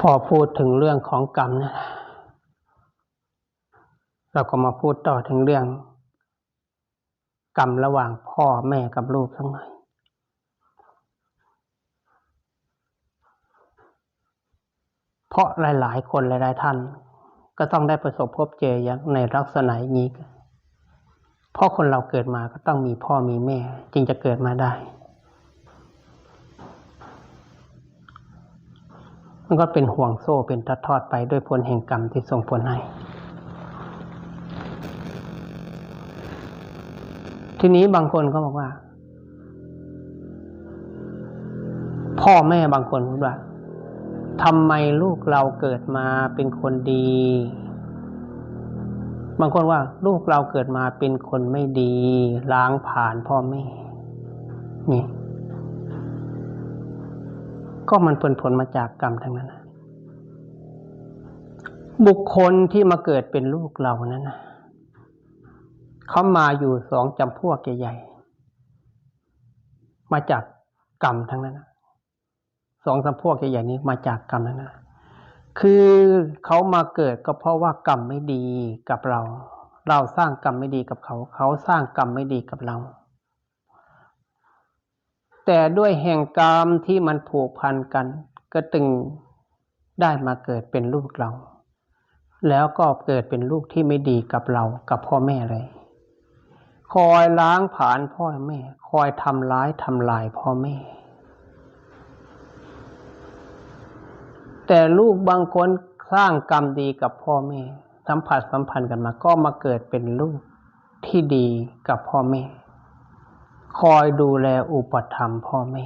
พอพูดถึงเรื่องของกรรมนะเราก็มาพูดต่อถึงเรื่อง กรรมระหว่างพ่อแม่กับลูกทั้งหน่อยเพราะหลาย ๆ คนหลาย ๆ ท่าน ก็ต้องได้ประสบพบเจออย่างในลักษณะนี้เพราะคนเราเกิดมาก็ต้องมีพ่อมีแม่ จึงจะเกิดมาได้ มันก็เป็นห่วงโซ่เป็นทอดไปด้วยผลแห่งกรรมที่ส่งผลให้ ทีนี้บางคนก็บอกว่า พ่อแม่บางคนพูดว่าทำไมลูกเราเกิดมาเป็นคนดี บางคนว่า ลูกเราเกิดมาเป็นคนไม่ดี ล้างผ่านพ่อแม่นี่ ก็มันผลผลมาจากกรรมทั้งนั้น บุคคลที่มาเกิดเป็นลูกเรานั้นนะเขามาอยู่สองจำพวกใหญ่ๆมาจากกรรมทั้งนั้นสองจำพวกใหญ่ๆนี้มาจากกรรมนั้นนะคือเขามาเกิดก็เพราะว่ากรรมไม่ดีกับเรา เราสร้างกรรมไม่ดีกับเขา เขาสร้างกรรมไม่ดีกับเรา แต่ด้วยแห่งกรรมที่มันผูกพันกัน ก็ตึงได้มาเกิดเป็นลูกเรา แล้วก็เกิดเป็นลูกที่ไม่ดีกับเรากับพ่อแม่เลย คอยล้างผ่านพ่อแม่ คอยทำร้ายทำลายพ่อแม่ แต่ลูกบางคนสร้างกรรมดีกับพ่อแม่ สัมผัสสัมพันธ์กันมาก็มาเกิดเป็นลูกที่ดีกับพ่อแม่ คอยดูแลอุปถัมภ์พ่อแม่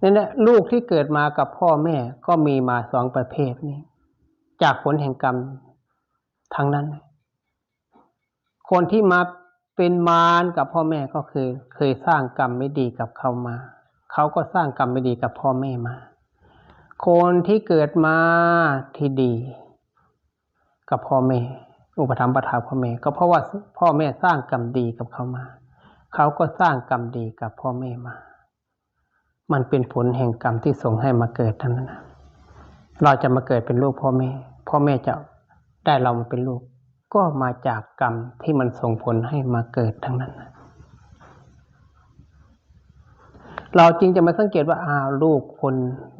นี่แหละลูกที่เกิดมากับพ่อแม่ก็มีมาสองประเภทนี้ จากผลแห่งกรรมทั้งนั้น คนที่มาเป็นมารกับพ่อแม่ก็คือ เคยสร้างกรรมไม่ดีกับเขามา เขาก็สร้างกรรมไม่ดีกับพ่อแม่มา คนที่เกิดมาที่ดี กับพ่อแม่ อุปถัมภ์ประทาพ่อแม่ ก็เพราะว่าพ่อแม่สร้างกรรมดีกับเขามา เขาก็สร้างกรรมดีกับพ่อแม่มา มันเป็นผลแห่งกรรมที่ส่งให้มาเกิดทั้งนั้น เราจะมาเกิดเป็นลูกพ่อแม่ พ่อแม่จะได้เรามาเป็นลูก ก็มาจากกรรมที่มันส่งผลให้มาเกิดทั้งนั้น เราจริงจะมาสังเกตว่าอาลูกคน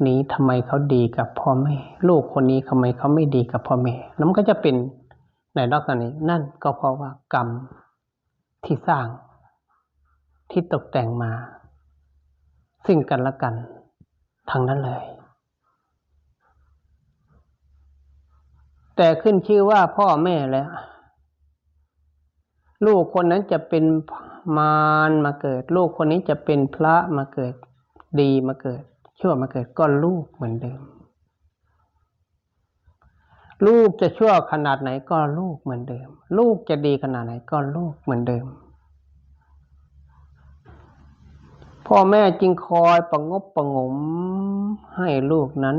นี้ทำไมเขาดีกับพ่อแม่ ลูกคนนี้ทำไมเขาไม่ดีกับพ่อแม่ แล้วมันก็จะเป็นในลักษณะนี้ นั่นก็เพราะว่ากรรมที่สร้าง ที่ตกแต่งมา ซึ่งกันและกันทั้งนั้นเลย แต่ขึ้นชื่อว่าพ่อแม่แล้ว ลูกคนนั้นจะเป็นมารมาเกิด ลูกคนนี้จะเป็นพระมาเกิด ดีมาเกิด ชั่วมาเกิดก็ลูกเหมือนเดิม ลูกจะชั่วขนาดไหนก็ลูกเหมือนเดิม ลูกจะดีขนาดไหนก็ลูกเหมือนเดิม พ่อแม่จึงคอยประงบประงมให้ลูกนั้น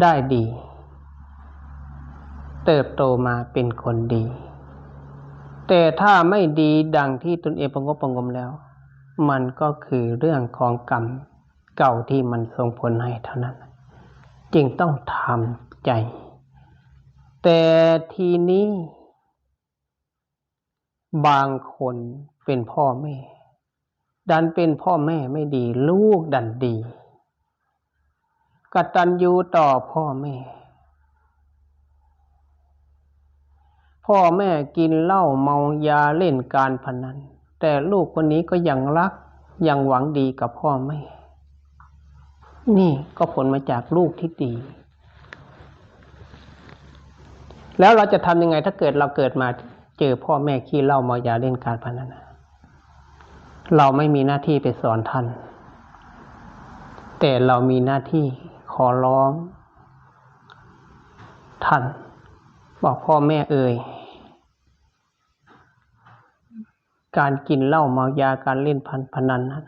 ได้ดี เติบโตมาเป็นคนดี แต่ถ้าไม่ดีดังที่ตนเองประงบประงมแล้ว มันก็คือเรื่องของกรรมเก่าที่มันส่งผลให้เท่านั้น จึงต้องทำใจ แต่ทีนี้ บางคนเป็นพ่อแม่ ดันเป็นพ่อแม่ไม่ดี ลูกดันดีกตัญญูต่อพ่อแม่ พ่อแม่กินเหล้าเมายาเล่นการพนัน แต่ลูกคนนี้ก็ยังรักยังหวังดีกับพ่อแม่ นี่ก็ผลมาจากลูกที่ดี แล้วเราจะทำยังไงถ้าเกิดเราเกิดมาเจอพ่อแม่ขี้เหล้าเมายาเล่นการพนัน เราไม่มีหน้าที่ไปสอนท่าน แต่เรามีหน้าที่ขอร้อง ท่าน บอกพ่อแม่เอ่ย การกินเหล้าเมายาการเล่นพันพนันนั้น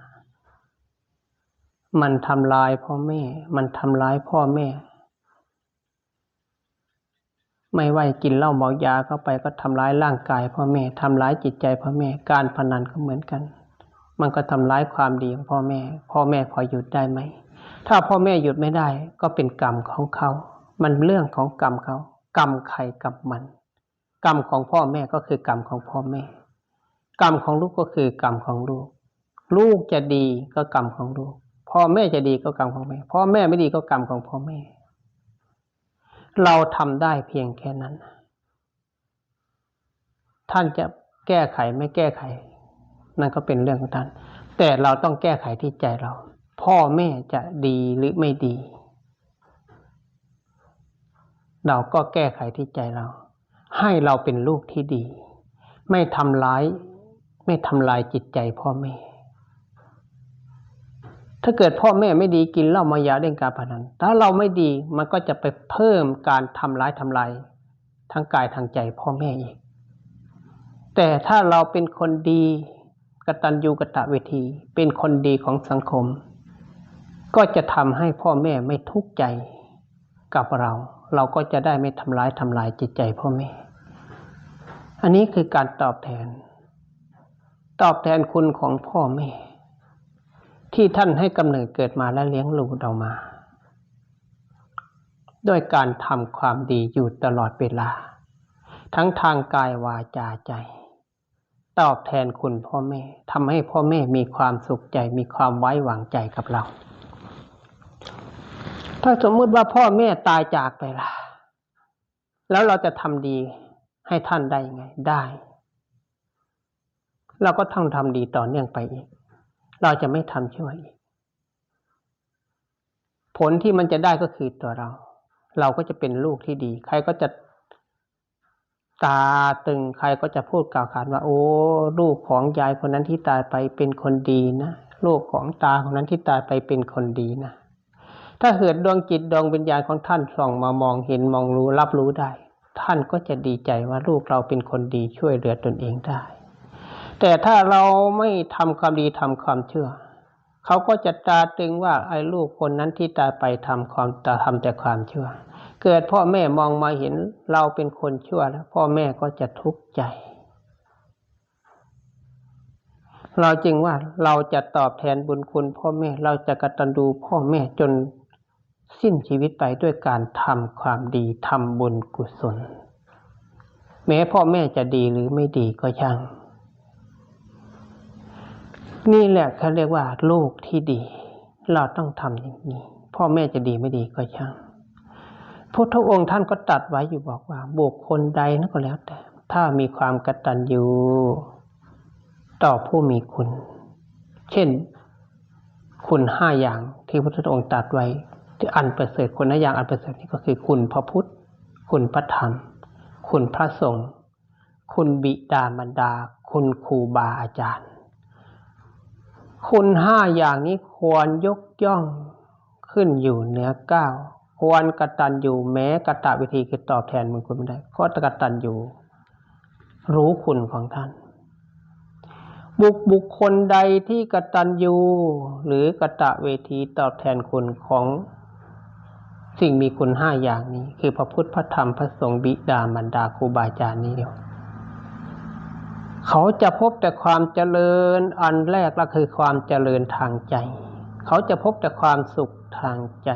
มันทำลายพ่อแม่ มันทำร้ายพ่อแม่ ไม่ว่ากินเหล้าเมายาเข้าไปก็ทำร้ายร่างกายพ่อแม่ ทำร้ายจิตใจพ่อแม่ การพนันก็เหมือนกัน มันก็ทำร้ายความดีของพ่อแม่ พ่อแม่พอหยุดได้ไหม ถ้าพ่อแม่หยุดไม่ได้ ก็เป็นกรรมของเขา มันเรื่องของกรรมเขา กรรมใครกรรมมัน กรรมของพ่อแม่ก็คือกรรมของพ่อแม่ กรรมของลูกก็คือกรรมของลูก ลูกจะดีก็กรรมของลูก พ่อแม่จะดีก็กรรมของแม่ พ่อแม่ไม่ดีก็กรรมของพ่อแม่ เราทำได้เพียงแค่นั้น ท่านจะแก้ไขไม่แก้ไข นั่นก็เป็นเรื่องของท่าน แต่เราต้องแก้ไขที่ใจเรา พ่อแม่จะดีหรือไม่ดี เราก็แก้ไขที่ใจเรา ให้เราเป็นลูกที่ดี ไม่ทำร้าย ไม่ทำลายจิตใจพ่อแม่ ถ้าเกิดพ่อแม่ไม่ดีกินเหล้ามายาเล่นการพนันถ้าเราไม่ดีมันก็จะไปเพิ่มการทำร้ายทำลายทั้งกายทางใจพ่อแม่อีกแต่ถ้าเราเป็นคนดี กตัญญูกตเวทีเป็นคนดีของสังคม ก็จะทำให้พ่อแม่ไม่ทุกข์ใจกับเรา เราก็จะได้ไม่ทำร้ายทำลายจิตใจพ่อแม่ อันนี้คือการตอบแทน ตอบแทนคุณของพ่อแม่ ที่ท่านให้กำเนิดเกิดมาและเลี้ยงลูกเรามาด้วยการทำความดีอยู่ตลอดเวลา ทั้งทางกายวาจาใจ ตอบแทนคุณพ่อแม่ทำให้พ่อแม่มีความสุขใจมีความไว้วางใจกับเรา ถ้าสมมติว่าพ่อแม่ตายจากไปล่ะ แล้วเราจะทำดีให้ท่านได้ยังไงได้เราก็ต้องทำดีต่อเนื่องไปอีก เราจะไม่ทำชั่วอีก ผลที่มันจะได้ก็คือตัวเรา เราก็จะเป็นลูกที่ดี ใครก็จะ ตาตึงใครก็จะพูดกล่าวขานว่า โอ้ ลูกของยายคนนั้นที่ตายไปเป็นคนดีนะ ลูกของตาคนนั้นที่ตายไปเป็นคนดีนะ ถ้าเหิดดวงจิตดวงวิญญาณของท่านส่องมามองเห็นมองรู้รับรู้ได้ ท่านก็จะดีใจว่าลูกเราเป็นคนดีช่วยเหลือตนเองได้ แต่ถ้าเราไม่ทำความดีทำความเชื่อ เขาก็จะตาตึงว่าไอ้ลูกคนนั้นที่ตายไปทำความตาทำแต่ความเชื่อเกิดพ่อแม่มองมาเห็นเราเป็นคนชั่วแล้วพ่อแม่ก็จะทุกข์ใจ เราจึงว่าเราจะตอบแทนบุญคุณพ่อแม่เราจะกตัญญูพ่อแม่จนสิ้นชีวิตไปด้วยการทำความดีทำบุญกุศล แม้พ่อแม่จะดีหรือไม่ดีก็ช่าง นี่แหละเขาเรียกว่าลูกที่ดี เราต้องทำอย่างนี้ พ่อแม่จะดีไม่ดีก็ช่างพุทธองค์ท่านก็ตัดไว้อยู่บอกว่า บุคคลใดนั่นก็แล้วแต่ ถ้ามีความกตัญญูต่อผู้มีคุณ เช่น คุณห้าอย่างที่พระพุทธองค์ตรัสไว้ ที่อันประเสริฐคุณห้าอย่างอันประเสริฐนี่ก็คือคุณพระพุทธ คุณพระธรรม คุณพระสงฆ์คุณบิดามารดา คุณครูบาอาจารย์ คุณห้าอย่างนี้ควรยกย่องขึ้นอยู่เหนือเก้าควรกระตัญญูแม้กระตวิธีคือตอบแทนบุญคุณไม่ได้เพราะกตัญญูรู้คุณของท่าน บุคบุคคลใดที่กระตัญญูหรือกระตะเวทีตอบแทนคุณของสิ่งมีคุณห้าอย่างนี้ คือพระพุทธพระธรรมพระสงฆ์บิดามารดาครูบาอาจารย์นี้เดียว เขาจะพบแต่ความเจริญอันแรกก็คือความเจริญทางใจ เขาจะพบแต่ความสุขทางใจ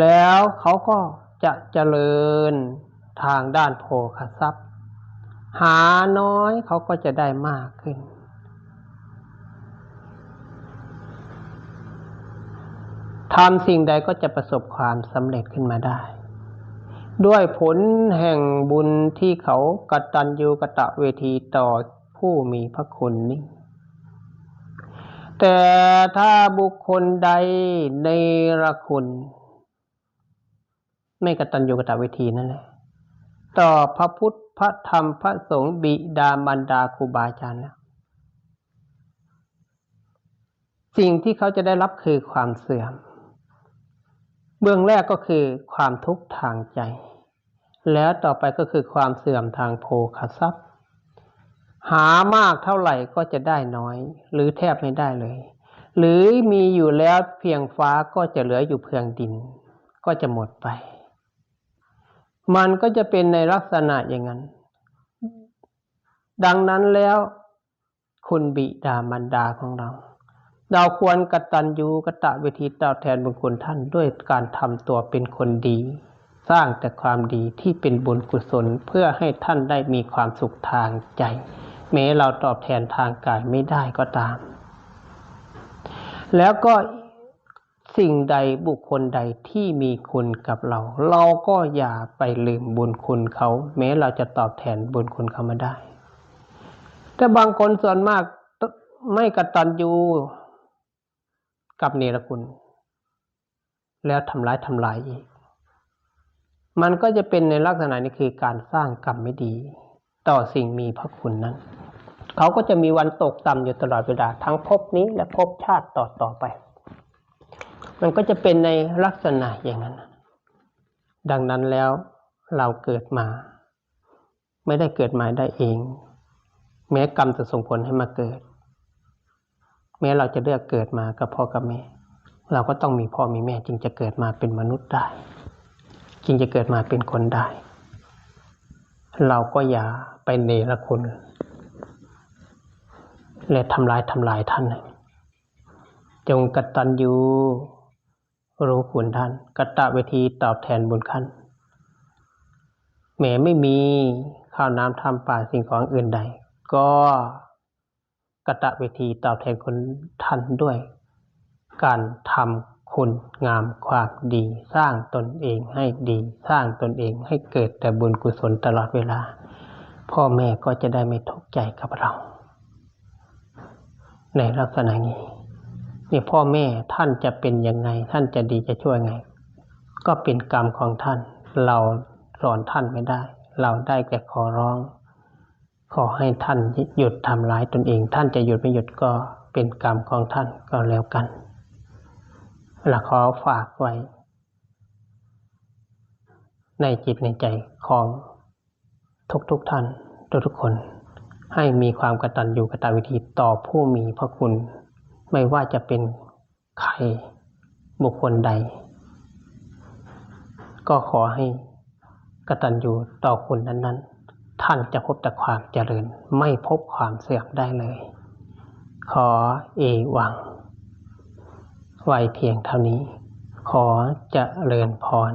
แล้วเขาก็จะเจริญทางด้านโภคทรัพย์ หาน้อยเขาก็จะได้มากขึ้น ทำสิ่งใดก็จะประสบความสำเร็จขึ้นมาได้ ด้วยผลแห่งบุญที่เขากตัญญูกตะเวทีต่อผู้มีพระคุณนี้ แต่ถ้าบุคคลใดในระคุณ ไม่กตัญญูกตะเวทีนั่นแหละต่อพระพุทธพระธรรมพระสงฆ์บิดามารดาครูบาอาจารย์แล้วสิ่งที่เขาจะได้รับคือความเสื่อม เบื้องแรกก็คือความทุกข์ทางใจ แล้วต่อไปก็คือความเสื่อมทางโภคทรัพย์ หามากเท่าไหร่ก็จะได้น้อย หรือแทบไม่ได้เลย หรือมีอยู่แล้วเพียงฟ้าก็จะเหลืออยู่เพียงดิน ก็จะหมดไป มันก็จะเป็นในลักษณะอย่างนั้น ดังนั้นแล้วคุณบิดามารดาของเรา เราควรกตัญญูกตะเวทีตอบแทนบุญคุณท่านด้วยการทำตัวเป็นคนดี สร้างแต่ความดีที่เป็นบุญกุศลเพื่อให้ท่านได้มีความสุขทางใจ แม้เราตอบแทนทางกายไม่ได้ก็ตาม แล้วก็สิ่งใดบุคคลใดที่มีคุณกับเรา เราก็อย่าไปลืมบุญคุณเขา แม้เราจะตอบแทนบุญคุณเขามาได้ แต่บางคนส่วนมากไม่กระตัญญูกับเนรคุณ แล้วทำร้ายทำลายอีก มันก็จะเป็นในลักษณะนี้คือการสร้างกรรมไม่ดี ต่อสิ่งมีพระคุณนั้น เขาก็จะมีวันตกต่ำอยู่ตลอดเวลาทั้งภพนี้และภพชาติต่อต่อไป มันก็จะเป็นในลักษณะอย่างนั้น ดังนั้นแล้วเราเกิดมา ไม่ได้เกิดมาได้เอง แม้กรรมจะส่งผลให้มาเกิด แม้เราจะเลือกเกิดมากับพ่อกับแม่ เราก็ต้องมีพ่อมีแม่จึงจะเกิดมาเป็นมนุษย์ได้ จึงจะเกิดมาเป็นคนได้ เราก็อย่าไปเนรคุณ และทำลายทำลายท่าน จงกตัญญูรู้คุณท่านกตะเวทีตอบแทนบุญขั้นแม้ไม่มีข้าวน้ำทำป่าสิ่งของอื่นใด ก็กตะเวทีตอบแทนคนท่านด้วย การทำ คุณงามความดี สร้างตนเองให้ดี สร้างตนเองให้เกิดแต่บุญกุศลตลอดเวลา พ่อแม่ก็จะได้ไม่ทุกข์ใจกับเรา ในลักษณะนี้นี่พ่อแม่ท่านจะเป็นยังไง ท่านจะดีจะช่วยไง ก็เป็นกรรมของท่าน เราสอนท่านไม่ได้ เราได้แค่ขอร้อง ขอให้ท่านหยุดทำร้ายตนเอง ท่านจะหยุดไม่หยุดก็เป็นกรรมของท่านก็แล้วกัน และขอฝากไว้ ในจิตในใจของทุกๆทท่านทุกๆคน ให้มีความกตัญญูกตวิธีต่อผู้มีพระคุณ ไม่ว่าจะเป็นใครบุคคลใด ก็ขอให้กตัญญูต่อคุณนั้น ๆ ท่านจะพบแต่ความเจริญไม่พบความเสื่อมได้เลย ขอเอวัง ไว้เพียงเท่านี้ ขอจเจริญพร